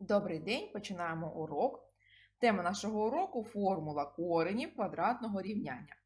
Добрий день, починаємо урок. Тема нашого уроку формула коренів квадратного рівняння.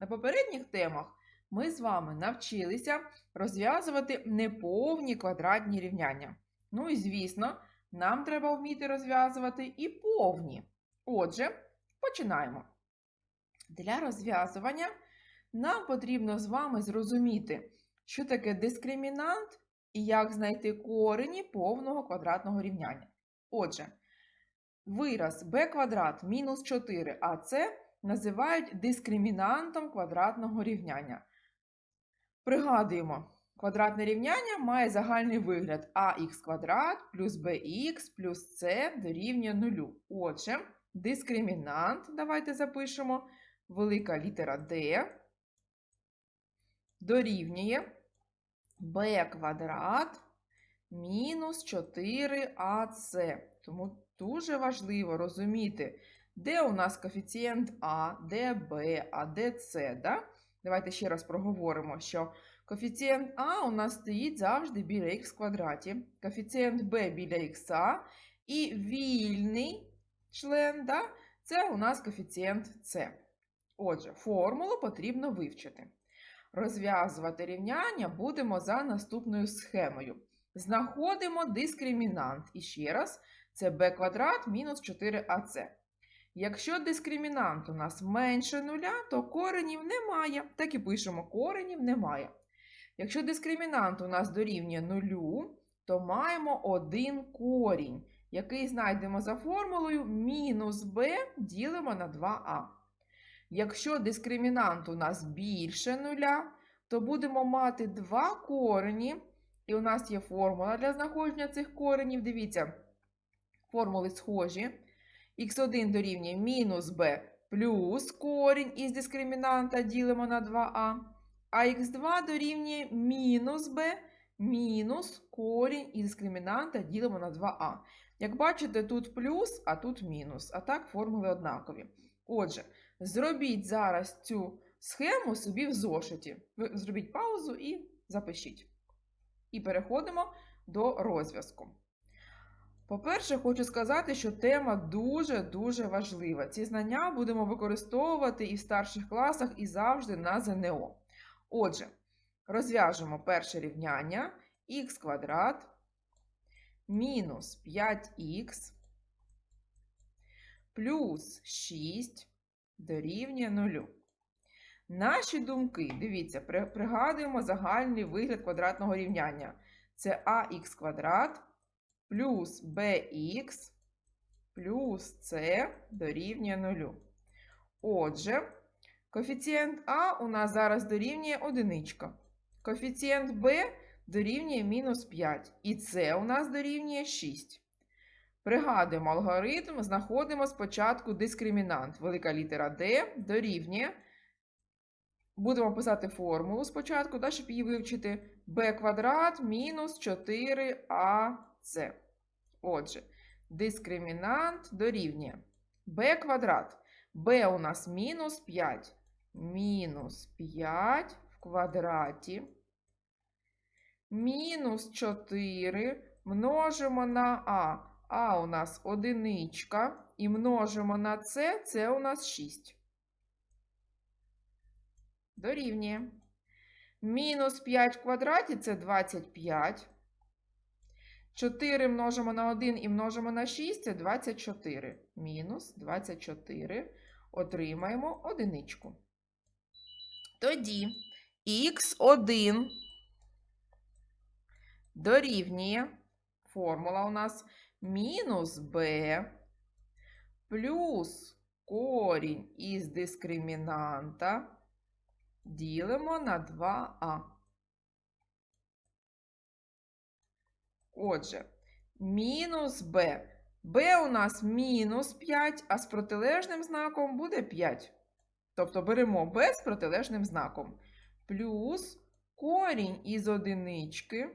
На попередніх темах ми з вами навчилися розв'язувати неповні квадратні рівняння. Ну і звісно, нам треба вміти розв'язувати і повні. Отже, починаємо. Для розв'язування нам потрібно з вами зрозуміти, що таке дискримінант і як знайти корені повного квадратного рівняння. Отже, вираз b квадрат мінус 4ac називають дискримінантом квадратного рівняння. Пригадуємо, квадратне рівняння має загальний вигляд ax квадрат плюс bx плюс c дорівнює 0. Отже, дискримінант, давайте запишемо, велика літера D дорівнює b квадрат мінус 4ac. Тому дуже важливо розуміти, де у нас коефіцієнт А, де Б, а де С. Да? Давайте ще раз проговоримо, що коефіцієнт А у нас стоїть завжди біля х квадраті, коефіцієнт Б біля х, і вільний член да? це у нас коефіцієнт С. Отже, формулу потрібно вивчити. Розв'язувати рівняння будемо за наступною схемою. Знаходимо дискримінант. І ще раз, це b квадрат мінус 4ac. Якщо дискримінант у нас менше нуля, то коренів немає. Так і пишемо, коренів немає. Якщо дискримінант у нас дорівнює нулю, то маємо один корінь, який знайдемо за формулою мінус b ділимо на 2а. Якщо дискримінант у нас більше нуля, то будемо мати два корені, і у нас є формула для знаходження цих коренів. Дивіться, формули схожі. х1 дорівнює мінус b плюс корінь із дискримінанта ділимо на 2а, а х2 дорівнює мінус b мінус корінь із дискримінанта ділимо на 2а. Як бачите, тут плюс, а тут мінус. А так формули однакові. Отже, зробіть зараз цю схему собі в зошиті. Зробіть паузу і запишіть. І переходимо до розв'язку. По-перше, хочу сказати, що тема дуже-дуже важлива. Ці знання будемо використовувати і в старших класах, і завжди на ЗНО. Отже, розв'яжемо перше рівняння х квадрат мінус 5х плюс 6 дорівнює 0. Наші думки, дивіться, пригадуємо загальний вигляд квадратного рівняння. Це ax квадрат плюс bx плюс c дорівнює 0. Отже, коефіцієнт А у нас зараз дорівнює 1. Коефіцієнт b дорівнює мінус 5. І c у нас дорівнює 6. Пригадуємо алгоритм, знаходимо спочатку дискримінант. Велика літера D дорівнює. Будемо писати формулу спочатку, да, щоб її вивчити. b квадрат мінус 4ac. Отже, дискримінант дорівнює b квадрат. b у нас мінус 5. Мінус 5 в квадраті. Мінус 4 множимо на а. А у нас одиничка. І множимо на С, це у нас 6. Дорівнює. Мінус 5 в квадраті це 25. 4 множимо на 1 і множимо на 6 це 24. Мінус 24. Отримаємо одиничку. Тоді х1 дорівнює. Формула у нас мінус b плюс корінь із дискримінанта ділимо на 2а. Отже, мінус b. b у нас мінус 5, а з протилежним знаком буде 5. Тобто беремо b з протилежним знаком. Плюс корінь із одинички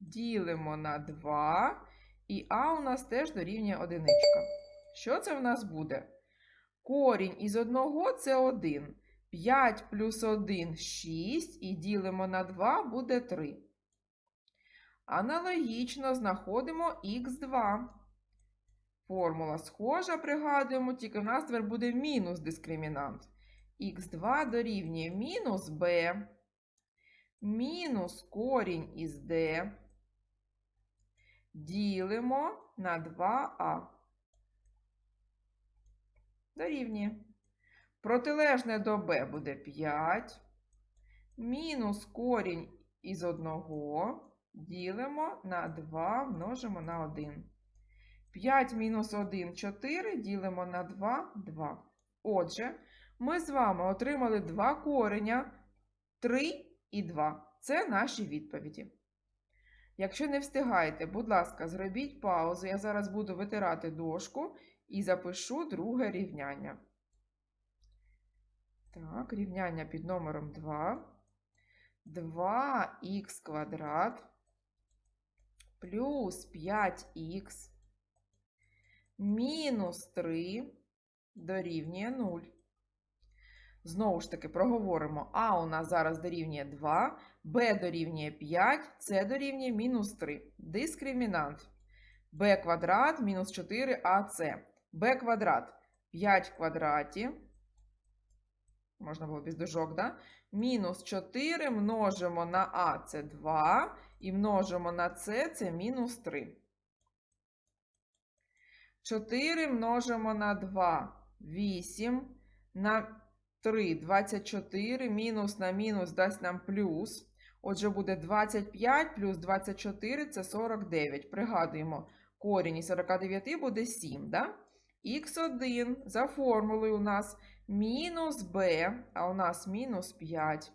ділимо на 2. І А у нас теж дорівнює одиничка. Що це в нас буде? Корінь із одного це 1. 5 плюс 1 6, і ділимо на 2 буде 3. Аналогічно знаходимо х2. Формула схожа, пригадуємо, тільки в нас тепер буде мінус дискримінант. х2 дорівнює мінус b, мінус корінь із d, ділимо на 2а. Дорівнює. Протилежне до b буде 5, мінус корінь із 1 ділимо на 2, множимо на 1. 5 мінус 1 4 ділимо на 2 2. Отже, ми з вами отримали два кореня 3 і 2. Це наші відповіді. Якщо не встигаєте, будь ласка, зробіть паузу. Я зараз буду витирати дошку і запишу друге рівняння. Так, рівняння під номером 2. 2х квадрат плюс 5х мінус 3 дорівнює 0. Знову ж таки, проговоримо. А у нас зараз дорівнює 2, Б дорівнює 5, С дорівнює мінус 3. Дискримінант. b квадрат мінус 4ac. b квадрат 5 в квадраті. Можна було без дужок, да? Мінус 4 множимо на а це 2, і множимо на С це мінус 3. 4 множимо на 2 8, на 3 24, мінус на мінус дасть нам плюс. Отже, буде 25 плюс 24 це 49. Пригадуємо, корінь із 49 буде 7. Да? Х1 за формулою у нас мінус b, а у нас мінус 5,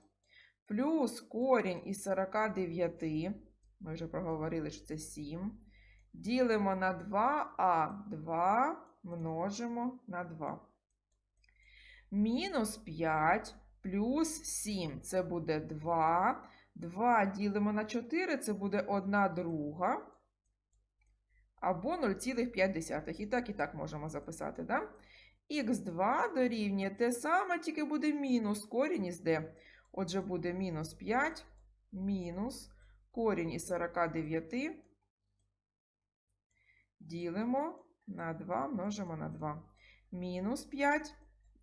плюс корінь із 49, ми вже проговорили, що це 7. Ділимо на 2, а 2 множимо на 2. Мінус 5 плюс 7 це буде 2. 2 ділимо на 4, це буде 1 друга. Або 0,5. І так, і так можемо записати, да? Х2 дорівнює те саме, тільки буде мінус корінь із d. Отже, буде мінус 5, мінус корінь із 49. Ділимо на 2, множимо на 2. Мінус 5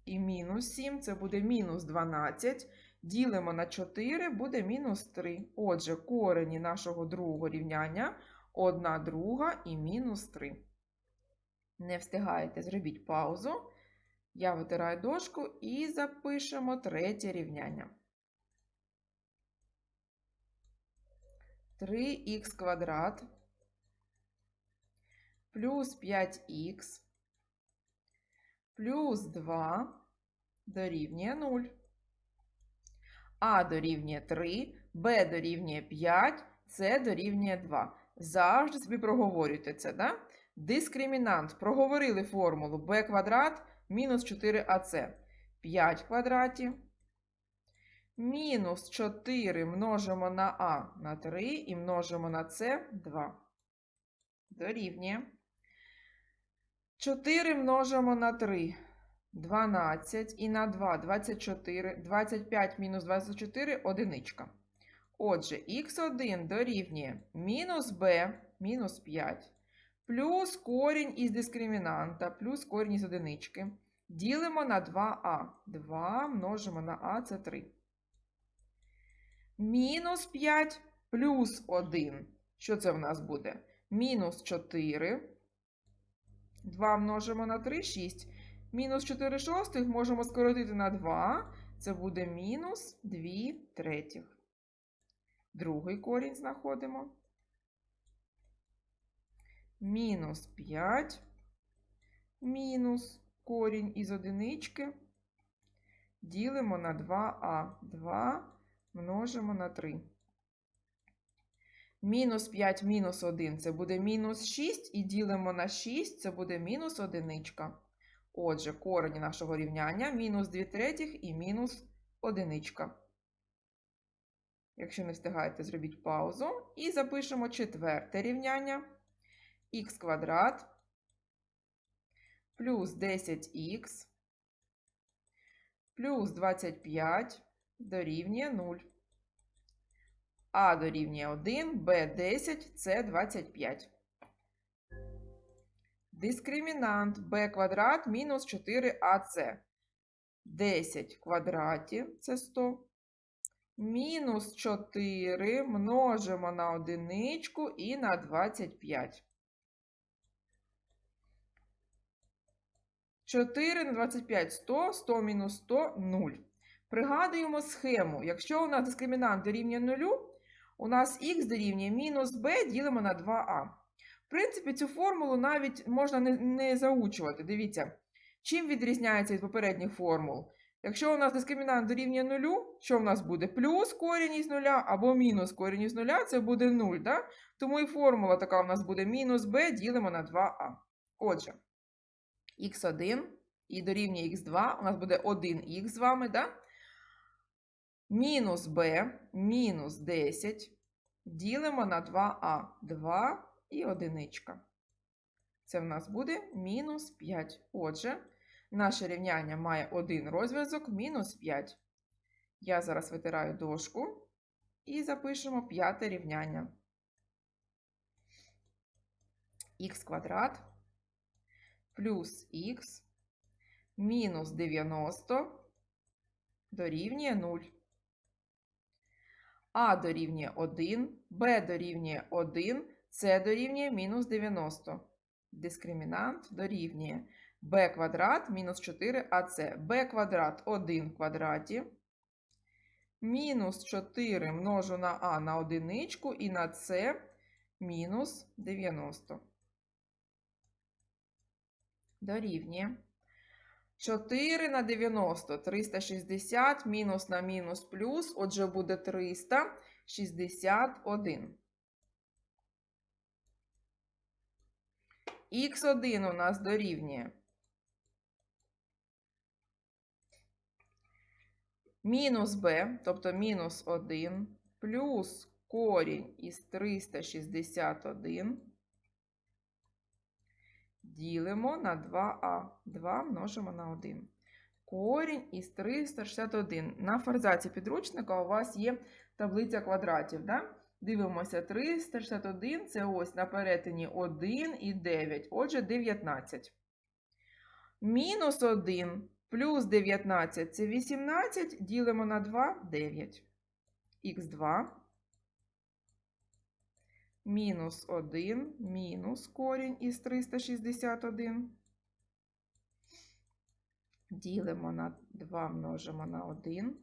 і мінус 7 це буде мінус 12. Ділимо на 4, буде мінус 3. Отже, корені нашого другого рівняння 1 друга і мінус 3. Не встигаєте, зробіть паузу. Я витираю дошку і запишемо третє рівняння. 3х квадрат плюс 5х плюс 2 дорівнює 0. А дорівнює 3, Б дорівнює 5, С дорівнює 2. Завжди собі проговорюйте це, да? Дискримінант. Проговорили формулу b квадрат мінус 4ac. 5 квадратів. Мінус 4 множимо на а на 3 і множимо на С 2. Дорівнює. 4 множимо на 3. 12 і на 2 24. 25 мінус 24 одиничка. Отже, х1 дорівнює мінус b мінус 5 плюс корінь із дискримінанта, плюс корінь із одинички. Ділимо на 2а. 2 множимо на а це 3. Мінус 5 плюс 1. Що це в нас буде? Мінус 4. 2 множимо на 3, 6. Мінус 4 шостих можемо скоротити на 2. Це буде мінус 2 третіх. Другий корінь знаходимо. Мінус 5. Мінус корінь із одинички. Ділимо на 2а. 2 множимо на 3. Мінус 5 мінус 1 це буде мінус 6, і ділимо на 6, це буде мінус одиничка. Отже, корені нашого рівняння мінус 2 третіх і мінус одиничка. Якщо не встигаєте, зробіть паузу. І запишемо четверте рівняння х квадрат плюс 10х плюс 25 дорівнює 0. А дорівнює 1, Б 10, С 25. Дискримінант b квадрат мінус 4ac. 10 в квадраті це 100. Мінус 4 множимо на одиничку і на 25. 4 на 25 100, 100 мінус 100 0. Пригадуємо схему. Якщо у нас дискримінант дорівнює 0, у нас х дорівнює мінус b ділимо на 2а. В принципі, цю формулу навіть можна не, не заучувати. Дивіться, чим відрізняється від попередніх формул. Якщо у нас дискримінант дорівнює 0, що в нас буде? Плюс корінь із нуля або мінус корінь із нуля, це буде 0. Да? Тому і формула така у нас буде мінус b ділимо на 2а. Отже, х1 і дорівнює х2, у нас буде 1х з вами, да? мінус b мінус 10 ділимо на 2а. 2 і одиничка. Це в нас буде мінус 5. Отже, наше рівняння має один розв'язок мінус 5. Я зараз витираю дошку і запишемо п'яте рівняння. х квадрат плюс х мінус 90 дорівнює 0. А дорівнює 1, Б дорівнює 1, С дорівнює мінус 90. Дискримінант дорівнює b квадрат мінус 4ac. b квадрат 1 в квадраті. Мінус 4 множу на а на одиничку і на c мінус 90. Дорівнює. 4 на 90 360 мінус на мінус плюс, отже, буде 361. Х1 у нас дорівнює. Мінус b, тобто мінус 1, плюс корінь із 361 ділимо на 2а. 2 множимо на 1. Корінь із 361. На форзаці підручника у вас є таблиця квадратів. Да? Дивимося, 361 це ось на перетині 1 і 9, отже, 19. Мінус 1 плюс 19 це 18, ділимо на 2 9. Х2 мінус 1 мінус корінь із 361. Ділимо на 2 множимо на 1.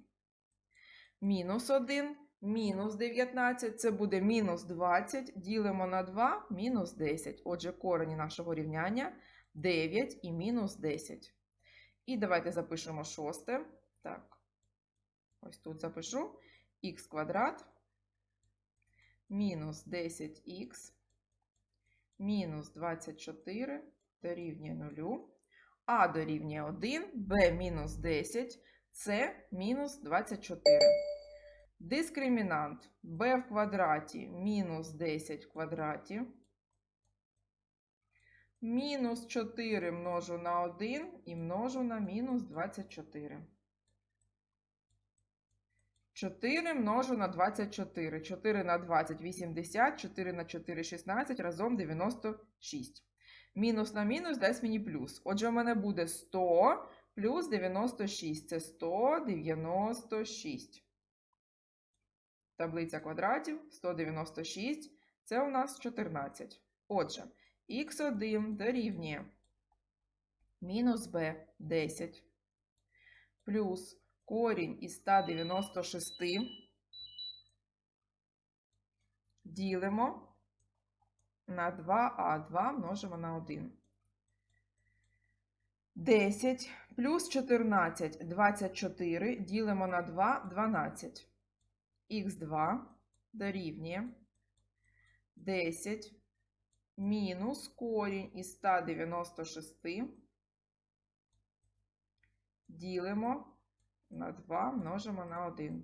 Мінус 1 мінус 19, це буде мінус 20, ділимо на 2, мінус 10. Отже, корені нашого рівняння 9 і мінус 10. І давайте запишемо шосте. Так, ось тут запишу х квадрат мінус 10х мінус 24 дорівнює 0, а дорівнює 1, b мінус 10, c мінус 24. Дискримінант b в квадраті мінус 10 в квадраті. Мінус 4 множу на 1 і множу на мінус 24. 4 множу на 24. 4 на 20 – 80, 4 на 4 – 16, разом 96. Мінус на мінус дасть мені плюс. Отже, у мене буде 100 плюс 96. Це 196. Таблиця квадратів 196. Це у нас 14. Отже, х1 дорівнює мінус b 10 плюс корінь із 196 ділимо на 2а, 2 множимо на 1. 10 плюс 14 24 ділимо на 2 12. Х2 дорівнює 10 мінус корінь із 196 ділимо на 2 множимо на 1.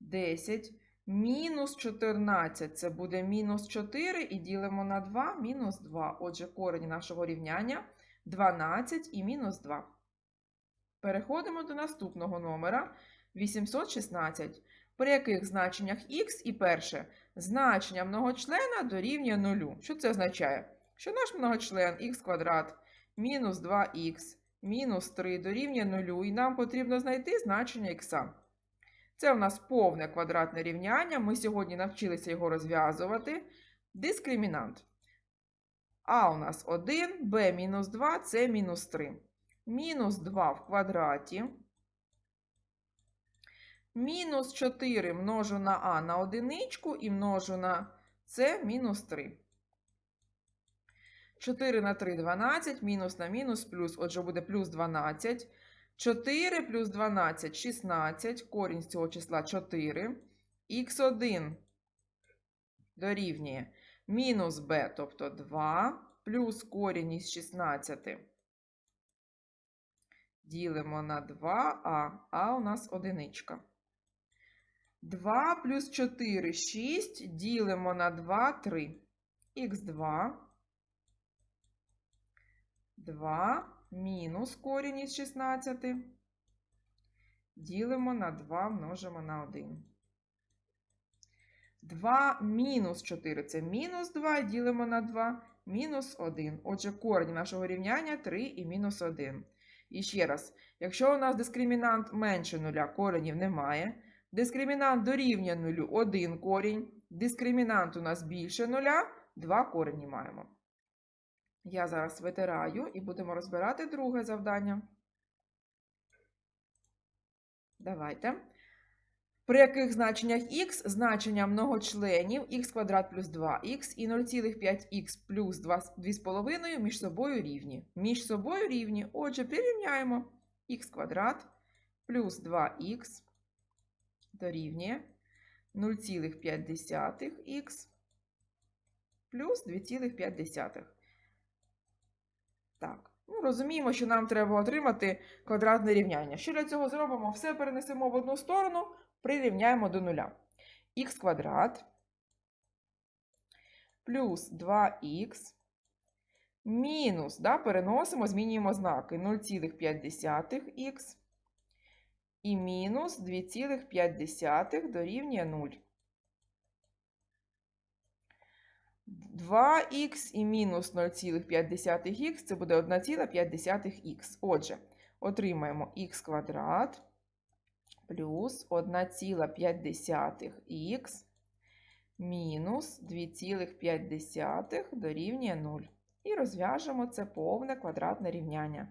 10 мінус 14 це буде мінус 4 і ділимо на 2 мінус 2. Отже, корень нашого рівняння 12 і мінус 2. Переходимо до наступного номера 816. при яких значеннях х і перше значення многочлена дорівнює нулю. Що це означає? Що наш многочлен х квадрат мінус 2х мінус 3 дорівнює нулю, і нам потрібно знайти значення х. Це у нас повне квадратне рівняння. Ми сьогодні навчилися його розв'язувати. Дискримінант. А у нас 1, Б мінус 2, С мінус 3. Мінус 2 в квадраті. Мінус 4 множу на А на одиничку і множу на С мінус 3. 4 на 3 – 12, мінус на мінус плюс, отже, буде плюс 12. 4 плюс 12 – 16, корінь з цього числа 4. Х1 дорівнює мінус b, тобто 2, плюс корінь із 16. Ділимо на 2а, а у нас одиничка. 2 плюс 4 – 6, ділимо на 2 – 3. Х2 2 мінус корінь із 16. Ділимо на 2, множимо на 1. 2 мінус 4 це мінус 2, ділимо на 2, мінус 1. Отже, корінь нашого рівняння 3 і мінус 1. І ще раз, якщо у нас дискримінант менше нуля, коренів немає. Дискримінант дорівнює нулю 1 корінь. Дискримінант у нас більше нуля, 2 корені маємо. Я зараз витираю і будемо розбирати друге завдання. Давайте. При яких значеннях х значення многочленів х квадрат плюс 2х і 0,5х плюс 2,5 між собою рівні. Між собою рівні. Отже, прирівняємо х квадрат плюс 2х дорівнює 0,5х плюс 2,5. Так, ну розуміємо, що нам треба отримати квадратне рівняння. Що для цього зробимо? Все перенесемо в одну сторону, прирівняємо до нуля. х квадрат плюс 2х мінус, да, переносимо, змінюємо знаки 0,5х і мінус 2,5 дорівнює 0. 2х і мінус 0,5х це буде 1,5х. Отже, отримаємо х квадрат плюс 1,5х мінус 2,5 дорівнює 0. І розв'яжемо це повне квадратне рівняння.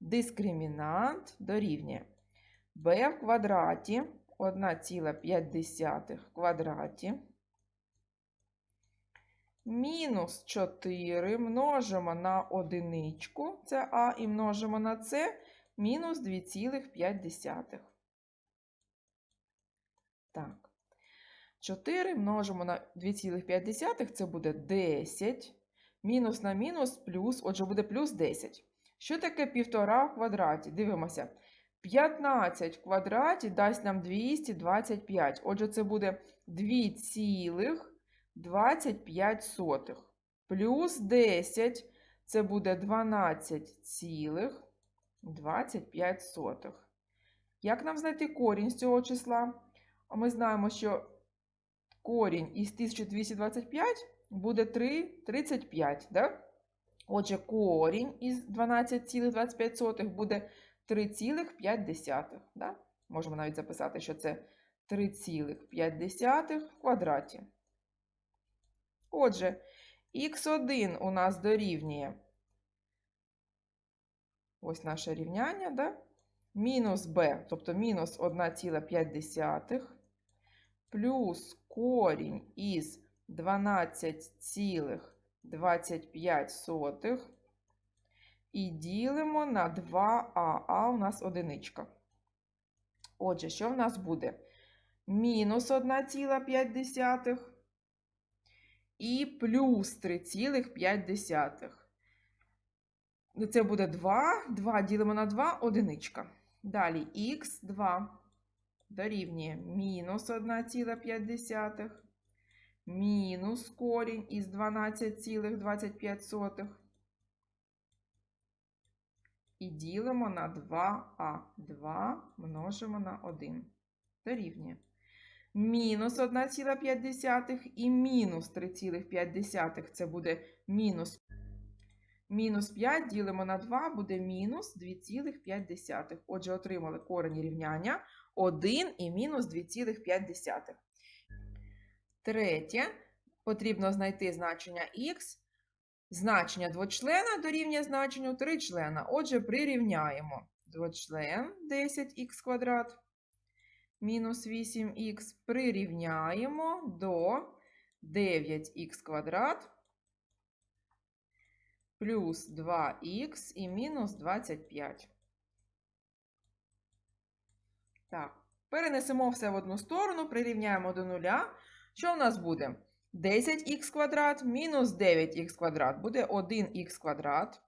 Дискримінант дорівнює b в квадраті 1,5 в квадраті Мінус 4 множимо на одиничку, це А, і множимо на С, мінус 2,5. Так. 4 множимо на 2,5, це буде 10. Мінус на мінус плюс, отже, буде плюс 10. Що таке 1,5 в квадраті? Дивимося. 15 в квадраті дасть нам 225. Отже, це буде 2 цілих 25 сотих. Плюс 10 це буде 12,25 сотих. Як нам знайти корінь з цього числа? Ми знаємо, що корінь із 1225 буде 3,35. Да? Отже, корінь із 12,25 буде 3,5. Да? Можемо навіть записати, що це 3,5 в квадраті. Отже, х1 у нас дорівнює ось наше рівняння, да? мінус b, тобто мінус 1,5 плюс корінь із 12,25 і ділимо на 2а, а у нас одиничка. Отже, що в нас буде? Мінус 1,5 і плюс 3,5. Це буде 2. 2 ділимо на 2 одиничка. Далі х2 дорівнює мінус 1,5. Мінус корінь із 12,25. І ділимо на 2а. 2 множимо на 1. Дорівнює. Мінус 1,5 і мінус 3,5. Це буде мінус. Мінус 5 ділимо на 2, буде мінус 2,5. Отже, отримали корені рівняння 1 і мінус 2,5. Третє. Потрібно знайти значення х. Значення двочлена дорівнює значенню тричлена. Отже, прирівняємо двочлен 10х квадрат мінус 8х прирівняємо до 9х квадрат плюс 2х і мінус 25. Так, перенесемо все в одну сторону, прирівняємо до нуля. Що у нас буде? 10х квадрат мінус 9х квадрат буде 1х квадрат.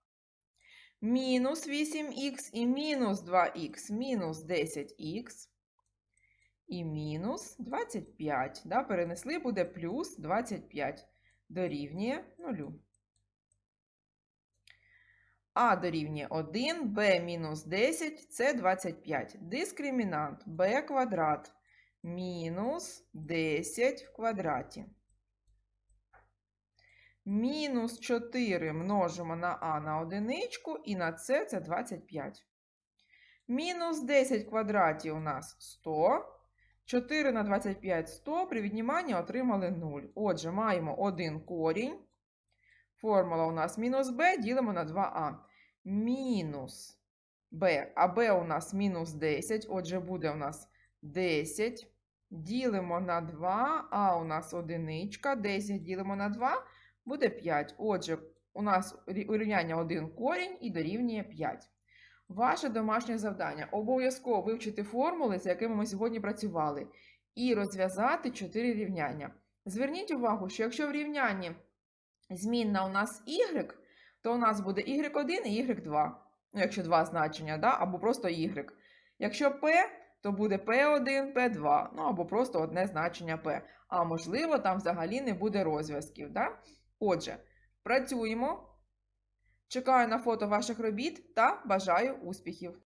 Мінус 8х і мінус 2х мінус 10х. І мінус 25. Да, перенесли буде плюс 25. Дорівнює 0. А дорівнює 1, b мінус 10 це 25. Дискримінант b квадрат мінус 10 в квадраті. Мінус 4 множимо на а на одиничку і на c це 25. Мінус 10 в квадраті у нас 100. 4 на 25 100. При відніманні отримали 0. Отже, маємо один корінь. Формула у нас мінус b ділимо на 2а. Мінус b. А b у нас мінус 10. Отже, буде у нас 10. Ділимо на 2, а у нас одиничка. 10 ділимо на 2, буде 5. Отже, у нас урівняння один корінь і дорівнює 5. Ваше домашнє завдання обов'язково вивчити формули, з якими ми сьогодні працювали, і розв'язати 4 рівняння. Зверніть увагу, що якщо в рівнянні змінна у нас y, то у нас буде y1 і y2. Ну, якщо два значення, да? або просто y. Якщо p, то буде p1, p2, ну або просто одне значення p. А можливо, там взагалі не буде розв'язків. Да? Отже, працюємо. Чекаю на фото ваших робіт та бажаю успіхів!